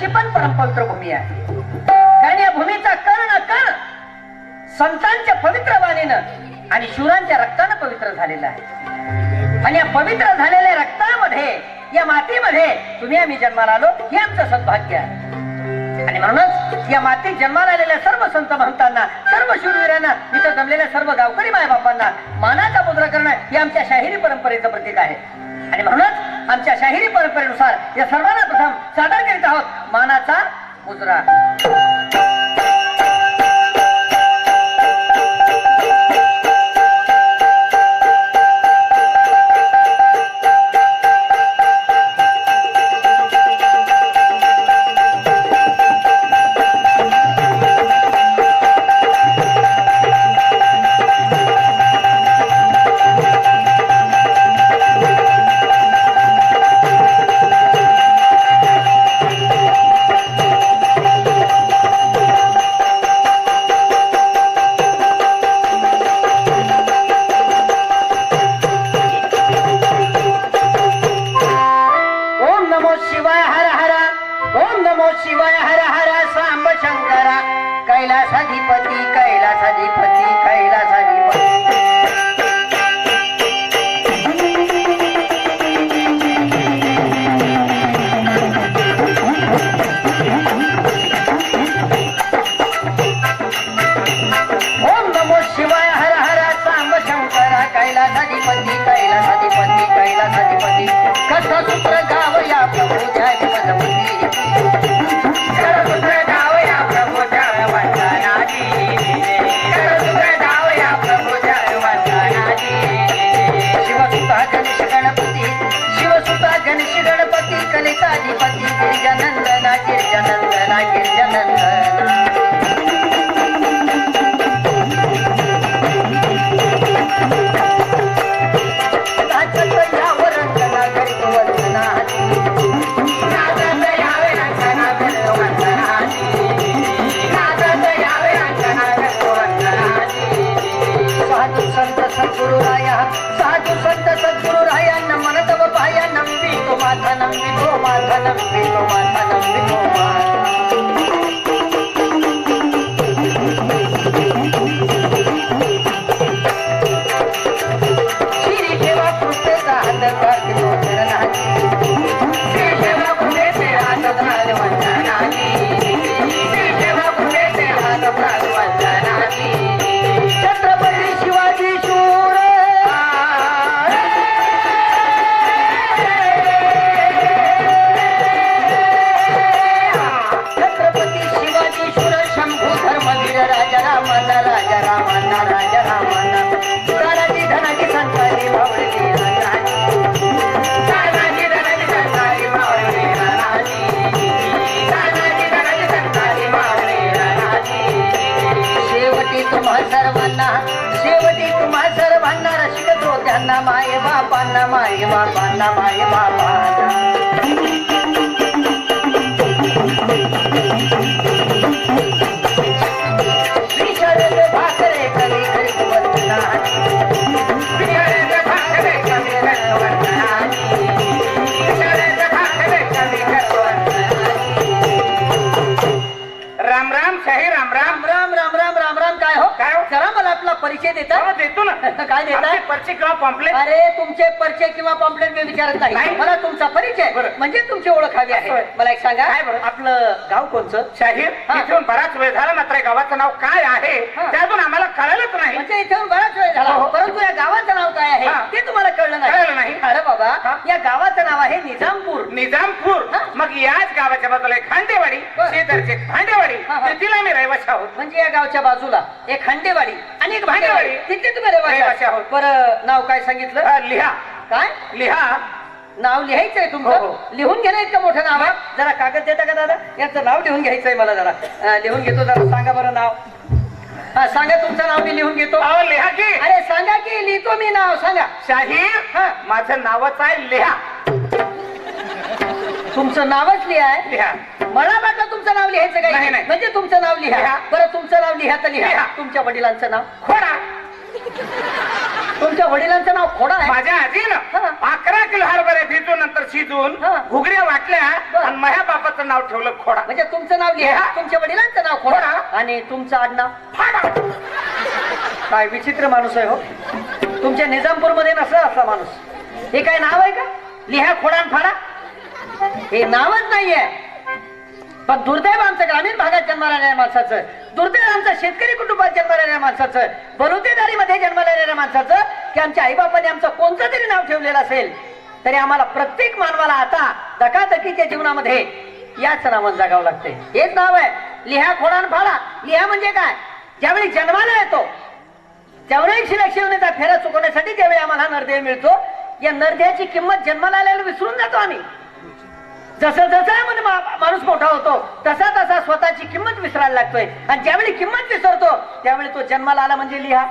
संतांची पण परमपवित्र भूमी आहे. कारण या भूमीचा कर्ण न संतांच्या पवित्र वाणीनं आणि शिवरांच्या रक्तानं पवित्र झालेलं आहे. आणि या पवित्र झालेल्या रक्तामध्ये या मातीमध्ये तुम्ही आम्ही जन्माला आलो हे आमचं सद्भाग्य आहे. आणि म्हणूनच या मातीत जन्माला आलेल्या सर्व संत महंतांना सर्व शूरवीरांना इथं जमलेल्या सर्व गावकरी मायबापांना मानाचा मुद्रा करणं हे आमच्या शाहिरी परंपरेचं प्रतीक आहे. आणि म्हणूनच आमच्या शाहिरी परंपरेनुसार या सर्वांना प्रथम सादर करीत आहोत मानाचा मुद्रा रसिक श्रोत्यांना माय बापांना माय बापांना माय बापांना देता ना काय देताय? आमची पर्ची किंवा पॉम्पलेट अरे तुमचे परिचय किंवा पॉम्पलेट मी विचारत नाही नाही. मला तुमचा परिचय बरं. म्हणजे तुमची ओळख हवी आहे. मला एक सांगा काय बरं? आपलं गाव कोणचं शाहीर हा. इथून बराच वेळ झाला मात्र या गावाचं नाव काय आहे हा. ते अजून आम्हाला कळलंच नाही म्हणजे इथे बराच वेळ झाला हो, हो. परंतु या गावाचं नाव काय आहे हा. ते तुम्हाला कळलं कळलं नाही नाही. अरे बाबा. या गावाचं नाव आहे निजामपूर निजामपूर हा. मग याच गावाच्या बाजूला एक खांडेवाडी बरं. शेजारची एक भांडेवाडी हा, हा. तेथील आम्ही रहिवाशी आहोत म्हणजे या गावच्या बाजूला एक खंडेवाडी आणि एक भांडेवाडी. तिथे तुम्ही रहिवासी रहिवासी आहात. आहोत. बरं नाव काय सांगितलं? हा, लिहा. काय? लिहा. नाव लिहायचंय हो, तुमचं? हो. लिहून घेणं इतकं मोठं नाव. आहे जरा कागद देता का दादा? याचं नाव लिहून घ्यायचंय मला जरा. अं, लिहून घेतो जरा. सांगा बरं नाव. हा सांगा तुमचं नाव मी लिहून घेतो. अहो, लिहा की. अरे सांगा की लिहितो मी नाव सांगा. शाहीर हा. माझं नावच आहे लिहा. तुमचं नावच लिहाय लिहा. मला वाटलं तुमचं नाव लिहायचं नाही, काय नाही. म्हणजे तुमचं नाव लिहा. लिहा. बरं तुमचं नाव लिहा तर लिहा. लिहा. तुमच्या वडिलांचं नाव. खोडा. तुमच्या वडिलांचं नाव खोडा आहे. माझ्या आजीनं हा. अकरा किलो हरभरे भिजून नंतर शिजून हा. घुगऱ्या वाटल्या बर. आणि माझ्या बापाचं नाव ठेवलं खोडा. म्हणजे तुमचं नाव लिहा. तुमच्या वडिलांचं नाव खोडा. खोडा. आणि तुमचं आडनाव? फाडा. काय विचित्र माणूस आहे हो. तुमच्या निजामपूरमध्ये नसलं असा माणूस. हे काय नाव आहे का? लिहा खोडान फाडा. हे नावच नाहीये. पण दुर्दैव आमचं ग्रामीण भागात जन्माला आलेल्या माणसाचं दुर्दैव आमचं शेतकरी कुटुंबात जन्माला आलेल्या माणसाचं बलुतेदारीमध्ये जन्माला माणसाचं की आमच्या आईबापाने आमचं कोणतं तरी नाव ठेवलेलं असेल तरी आम्हाला प्रत्येक मानवाला आता धकाधकीच्या जीवनामध्ये याच नावानं जागावं लागते हेच नाव आहे लिहा खोडान फाडा. लिहा म्हणजे काय? ज्यावेळी जन्माला येतो त्यावेळी शिवनेचा फेरा चुकवण्यासाठी ज्यावेळी आम्हाला नरदेह मिळतो या नरदेहाची किंमत जन्माला आल्याला विसरून जातो आम्ही. जसं जसं म्हणजे माणूस मोठा होतो तसा तसा स्वतःची किंमत विसरायला लागतोय. आणि ज्यावेळी किंमत विसरतो त्यावेळी तो जन्माला आला म्हणजे लिहा.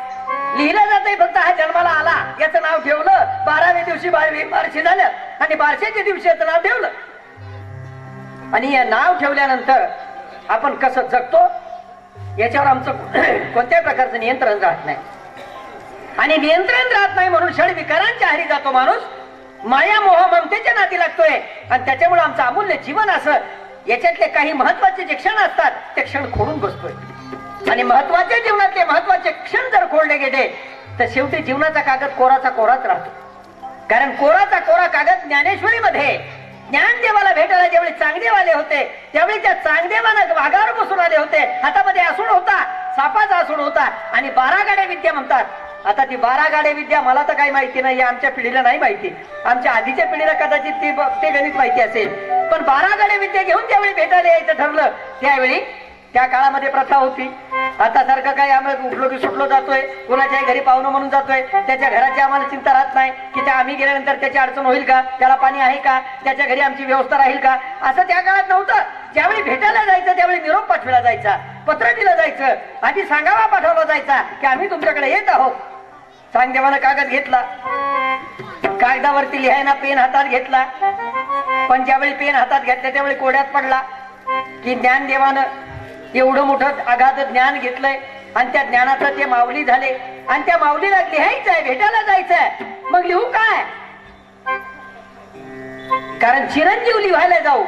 लिहिलं जातंय फक्त हा जन्माला आला. याचं नाव ठेवलं. बाराव्या दिवशी बारशी झालं. आणि बारशेच्या दिवशी याचं नाव ठेवलं. आणि हे नाव ठेवल्यानंतर आपण कसं जगतो याच्यावर आमचं कोणत्याही प्रकारचं नियंत्रण राहत नाही. आणि नियंत्रण राहत नाही म्हणून षड विकारांच्या हारी जातो माणूस. माया मोह ममतेच्या नाती लागतोय. आणि त्याच्यामुळे आमचं अमूल्य जीवन असं. याच्यातले काही महत्त्वाचे जे क्षण असतात ते क्षण खोडून बसतोय. आणि महत्त्वाच्या जीवनातले महत्त्वाचे क्षण जर खोडले गेले तर शेवटी जीवनाचा कागद कोराचा कोराच राहतो. कारण कोराचा कोरा कागद ज्ञानेश्वरीमध्ये. ज्ञानदेवाला भेटायला ज्यावेळी चांगदेवाले होते त्यावेळी त्या चांगदेवानं वाघावर बसून आले होते. हातामध्ये आसूड होता सापाचा आसूड होता आणि बारा गाड्या विद्या म्हणतात. आता ती बारा गाडे विद्या मला तर काही माहिती नाही आमच्या पिढीला नाही माहिती. आमच्या आधीच्या पिढीला कदाचित ती ते गणित माहिती असेल. पण बारा गाडे विद्या घेऊन त्यावेळी भेटायला यायचं ठरलं. त्यावेळी त्या काळामध्ये प्रथा होती. आता सारखं काय आम्ही उठलो की सुटलो जातोय कुणाच्याही घरी पाहुणं म्हणून जातोय. त्याच्या घराची आम्हाला चिंता राहत नाही की त्या आम्ही गेल्यानंतर त्याची अडचण होईल का त्याला पाणी आहे का त्याच्या घरी आमची व्यवस्था राहील का? असं त्या काळात नव्हतं. ज्यावेळी भेटायला जायचं त्यावेळी निरोप पाठविला जायचा पत्र दिलं जायचं आधी सांगावा पाठवला जायचा की आम्ही तुमच्याकडे येत आहोत. चांगदेवानं कागद घेतला. कागदावरती लिहायना पेन हातात घेतला. पण ज्यावेळी पेन हातात घेतला त्यावेळी कोड्यात पडला की ज्ञानदेवानं एवढं मोठं अगाध ज्ञान घेतलंय आणि त्या ज्ञानाचं ते माऊली झाले. आणि त्या माऊलीला लिहायचंय भेटायला जायचंय. मग लिहू काय? कारण चिरंजीव लिहायला जाऊ.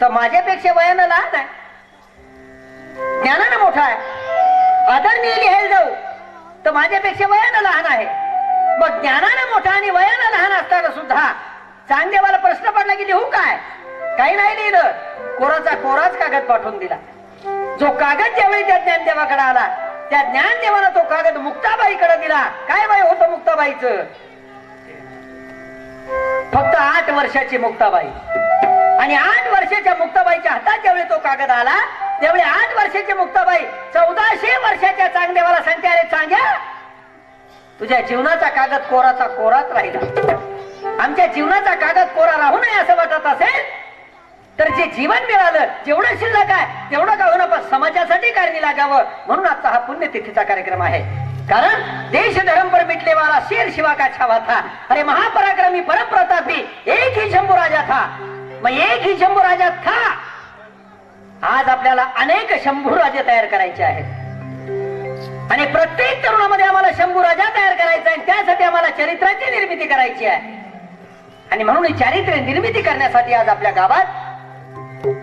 तर माझ्यापेक्षा वयानं लहान आहे. ज्ञानानं मोठा आहे. आदरणीय लिहायला जाऊ. तर माझ्यापेक्षा वयानं लहान आहे. मग ज्ञानानं मोठा आणि वयानं लहान असताना सुद्धा चांगदेवाला प्रश्न पडला की लिहू काय? काही नाही लिहिलं. कोराचा कोराच कागद पाठवून दिला. जो कागद ज्यावेळी त्या ज्ञानदेवाकडे आला त्या ज्ञानदेवाला तो कागद मुक्ताबाईकडे दिला. काय वय होतं मुक्ताबाईचं? फक्त आठ वर्षाची मुक्ताबाई. आणि आठ वर्षाच्या मुक्ताबाईच्या हातात ज्यावेळी तो कागद आला तेवढे आठ वर्षाची मुक्ताबाई चौदाशे वर्षाच्या चांगदेवाला सांगते अरे चांग्या तुझ्या जीवनाचा कागद कोराचा कोराच राहिला. आमच्या जीवनाचा कागद कोरा राहू नये असं वाटत असेल तर जे जीवन मिळालं जेवढं शिल्लक आहे तेवढं का होणं पण समाजासाठी कारणी लागावं म्हणून आजचा हा पुण्यतिथीचा कार्यक्रम आहे. कारण देश धर्म पर मिटले वाला शेर शिवा का छावा था अरे महापराक्रमी परम प्रतापी एक ही शंभू राजा था. मग एक ही शंभू राजा था. आज आपल्याला अनेक शंभू राजे तयार करायचे आहेत. आणि प्रत्येक तरुणामध्ये आम्हाला शंभू राजा तयार करायचा आहे त्यासाठी आम्हाला चरित्राची निर्मिती करायची आहे. आणि म्हणून चारित्र्य निर्मिती करण्यासाठी आज आपल्या गावात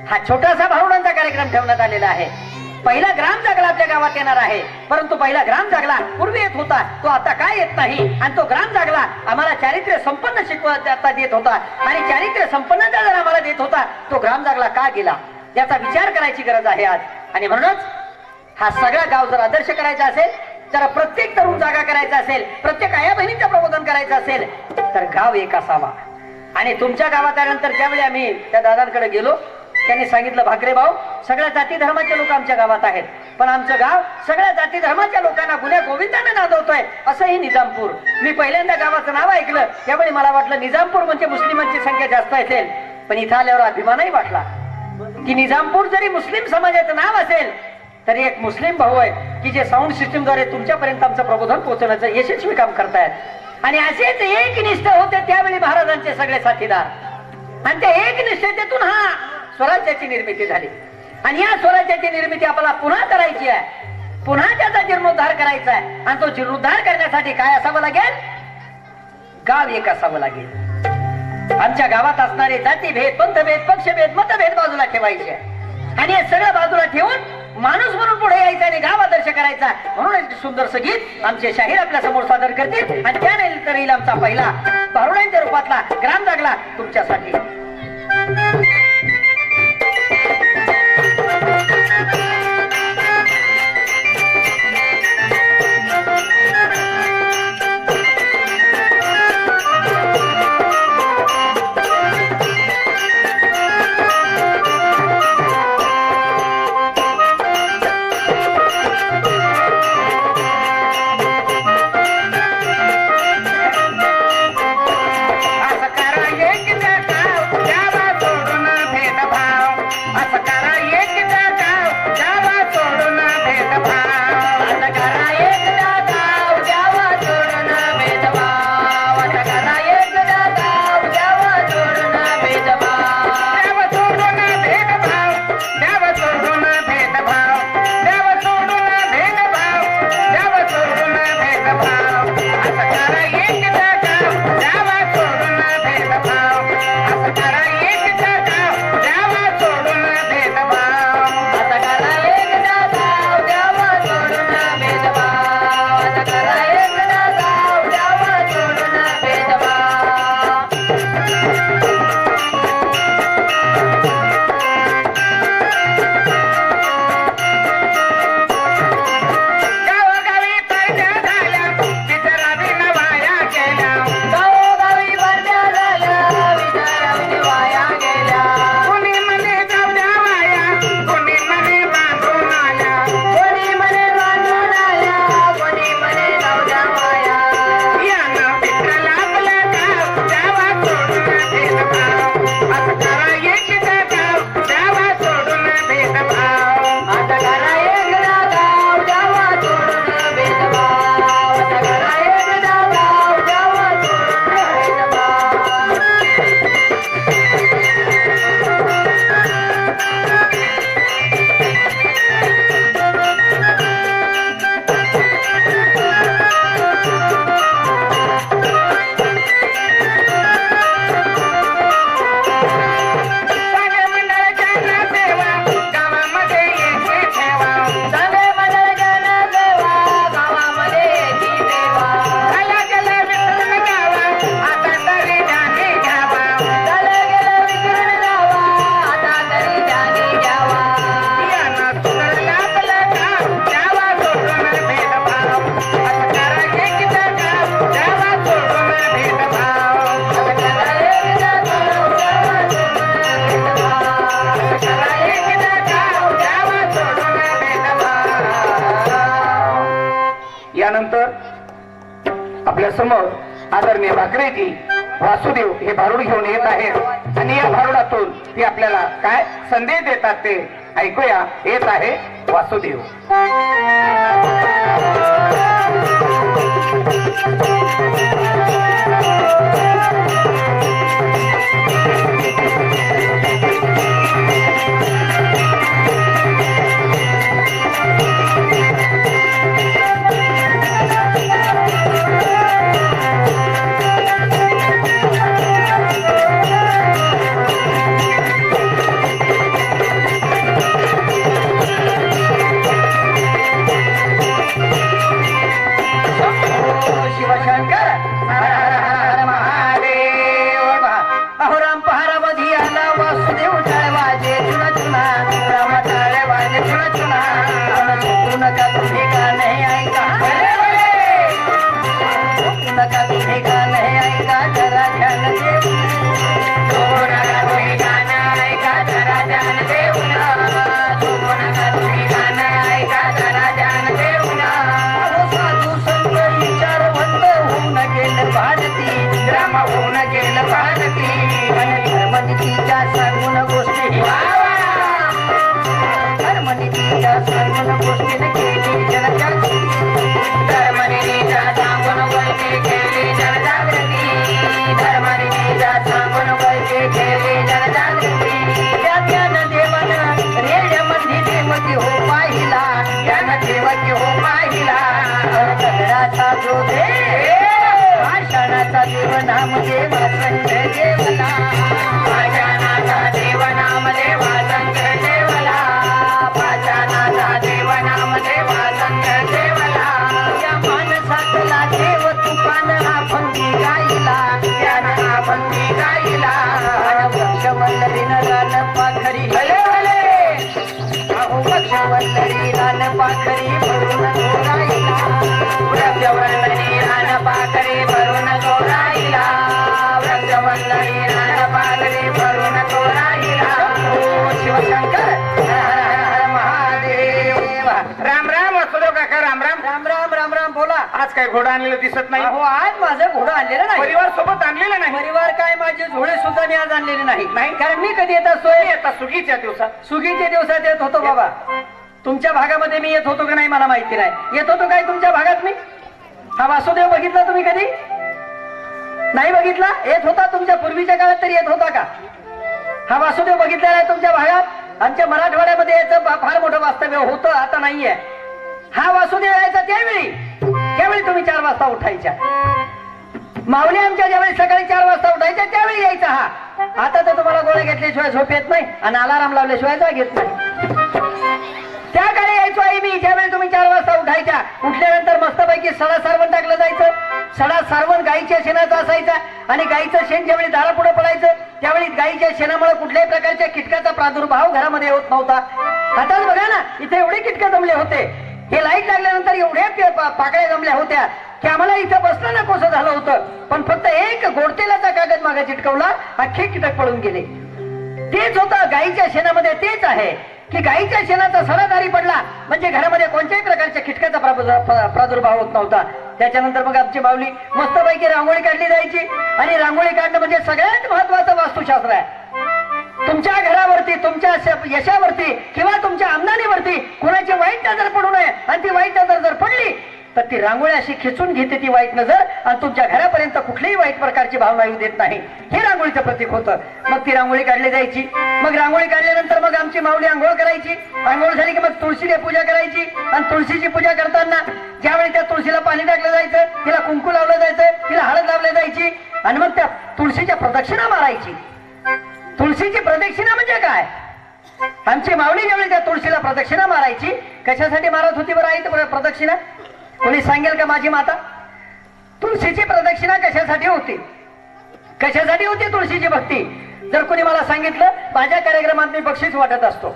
हा छोटासा भारुडांचा कार्यक्रम ठेवण्यात आलेला आहे. पहिला ग्राम जागला आपल्या गावात येणार आहे. परंतु पहिला ग्राम जागला पूर्वी येत होता. तो आता काय येत नाही. आणि तो ग्राम जागला आम्हाला चारित्र्य संपन्न शिकवत आता देत होता. आणि चारित्र्य संपन्नता जर आम्हाला देत होता. तो ग्राम जागला का गेला? याचा विचार करायची गरज आहे आज. आणि म्हणूनच हा सगळा गाव जर आदर्श करायचा असेल जर प्रत्येक तरुण जागा करायचा असेल प्रत्येक आया बहिणीचं प्रबोधन करायचं असेल तर गाव एक असावा. आणि तुमच्या गावात आल्यानंतर ज्यावेळी आम्ही त्या दादांकडे गेलो त्यांनी सांगितलं भाकरे भाऊ सगळ्या जाती धर्माचे लोक आमच्या गावात आहेत. पण आमचं गाव सगळ्या जाती धर्माच्या लोकांना गुन्ह्या गोविंदाने नादवतोय असंही निजामपूर. मी पहिल्यांदा गावाचं नाव ऐकलं. त्यावेळी मला वाटलं निजामपूर म्हणजे मुस्लिमांची संख्या जास्त असेल. पण इथं आल्यावर अभिमानही वाटला. की निजामपूर जरी मुस्लिम समाजाचं नाव असेल तरी एक मुस्लिम भाऊ आहे की जे साऊंड सिस्टीमद्वारे तुमच्यापर्यंत आमचं प्रबोधन पोहोचवण्याचं यशस्वी काम करतायत. आणि असेच एकनिष्ठ होते त्यावेळी महाराजांचे सगळे साथीदार. आणि त्या एकनिष्ठतेतून हा स्वराज्याची निर्मिती झाली. आणि या स्वराज्याची निर्मिती आपल्याला पुन्हा करायची आहे. पुन्हा त्याचा जीर्णोद्धार करायचा आहे. आणि तो जीर्णोद्धार करण्यासाठी काय असावं लागेल? गाव एक असावं लागेल. आमच्या गावात असणारे जातीभेद पक्ष पक्षभेद मतभेद बाजूला ठेवायचे. आणि हे सगळं बाजूला ठेवून माणूस म्हणून पुढे यायचा आणि गाव आदर्श करायचा. म्हणून सुंदर सगीत आमचे शाहीर आपल्यासमोर सादर करतील. आणि त्यानंतर येईल आमचा पहिला भारुणांच्या रूपातला ग्राम जागला तुमच्यासाठी. आदरणीय भाकरेजी वासुदेव हे भारूड घेऊन येत आहेत. आणि या भारुडातून ते आपल्याला काय संदेश देतात ते ऐकूया. येत आहे वासुदेव. संत ओ शिवशंकर हर हर हर महादेव. राम राम वासुदेव काका राम राम. राम राम राम राम बोला. आज काय घोडा आणलेलं दिसत नाही. अहो आज माझं घोडं आणलेलं नाही. परिवार सोबत आणलेलं नाही. परिवार काय माझे झोळे सुद्धा मी आज आणलेले नाही. नाही? कारण मी कधी येत असतोय? आता सुगीच्या दिवसात. सुगीच्या दिवसात येत होतो बाबा. तुमच्या भागामध्ये मी येत होतो का नाही मला माहिती नाही. येत होतो काय तुमच्या भागात मी? हा वासुदेव बघितला तुम्ही कधी? नाही बघितला? येत होता तुमच्या पूर्वीच्या काळात तरी येत होता का? हा वासुदेव बघितलेला आहे तुमच्या भागात? आमच्या मराठवाड्यामध्ये याचं फार मोठं वास्तव्य होतं आता नाहीये. हा वासुदेव यायचा त्यावेळी. त्यावेळी तुम्ही चार वाजता उठायच्या. माऊली आमच्या ज्यावेळी सकाळी चार वाजता उठायच्या त्यावेळी यायचा हा. आता तर तुम्हाला गोळ्या घेतल्याशिवाय झोप येत नाही आणि अलाराम लावल्याशिवाय जाग येत नाही. त्या काळी यायचो आई मी. ज्यावेळी तुम्ही चार वाजता उठायच्या उठल्यानंतर मस्तपैकी सडा सारवण टाकलं जायचं. सडा सारवण गाईच्या शेणाचा असायचा आणि गाईचं शेण ज्यावेळी दारापुढे पडायचं त्यावेळी गाईच्या शेणामुळे कुठल्याही प्रकारच्या कीटकाचा प्रादुर्भाव घरामध्ये होत नव्हता. आता बघा ना इथे एवढे किटक जमले होते. हे लाइट लागल्यानंतर एवढ्या पाकळ्या जमल्या होत्या की आम्हाला इथं बसलं ना कसं झालं होतं. पण फक्त एक गोडतेलाचा कागद मागे चिटकवला अख्खे कीटक पळून गेले. तेच होतं गाईच्या शेणामध्ये तेच आहे. की गाईच्या शेणाचा सडादारी पडला म्हणजे घरामध्ये कोणत्याही प्रकारच्या किटकाचा प्रादुर्भाव होत नव्हता. त्याच्यानंतर मग आमची बावली मस्तपैकी रांगोळी काढली जायची. आणि रांगोळी काढणं म्हणजे सगळ्यात महत्वाचं वास्तुशास्त्र आहे. तुमच्या घरावरती तुमच्या यशावरती किंवा तुमच्या आमदानीवरती कुणाची वाईट नजर पडू नये. आणि ती वाईट नजर जर पडली तर ती रांगोळी अशी खिचून घेते ती वाईट नजर आणि तुमच्या घरापर्यंत कुठलीही वाईट प्रकारची भावना येऊ देत नाही. हे रांगोळीचं प्रतीक होतं. मग ती रांगोळी काढली जायची. मग रांगोळी काढल्यानंतर मग आमची माऊली आंघोळ करायची. आंघोळ झाली की मग तुळशीने पूजा करायची. आणि तुळशीची पूजा करताना ज्यावेळी त्या तुळशीला पाणी टाकलं जायचं तिला कुंकू लावलं जायचं तिला हळद लावली जायची आणि मग त्या तुळशीच्या प्रदक्षिणा मारायची. तुळशीची प्रदक्षिणा म्हणजे काय? आमची माऊली ज्यावेळी त्या तुळशीला प्रदक्षिणा मारायची कशासाठी मारत होती बरं आई प्रदक्षिणा? कोणी सांगेल का माझी माता? तुळशीची प्रदक्षिणा कशासाठी होती? कशासाठी होती तुळशीची भक्ती? जर कोणी मला सांगितलं माझ्या कार्यक्रमात मी बक्षीस वाटत असतो.